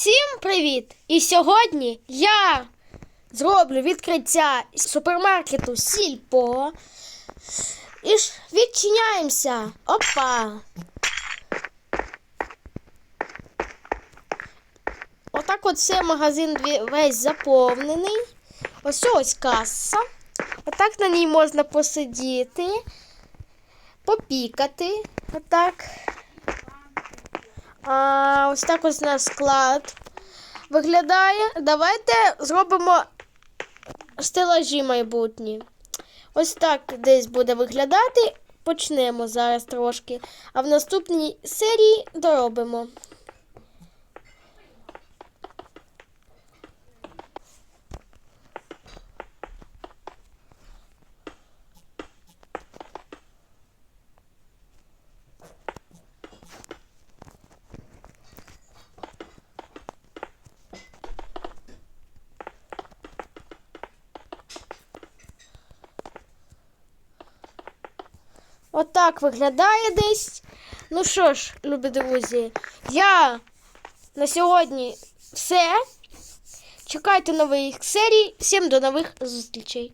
Всім привіт! І сьогодні я зроблю відкриття супермаркету Сільпо. І ж відчиняємося. Опа! Отак от все магазин весь заповнений. Ось ось каса. Отак на ній можна посидіти, попікати. Отак. А, ось так ось наш склад виглядає. Давайте зробимо стелажі майбутні. Ось так десь буде виглядати. Почнемо зараз трошки. А в наступній серії доробимо. Отак виглядає десь. Ну що ж, любі друзі, я на сьогодні все. Чекайте нових серій. Всім до нових зустрічей.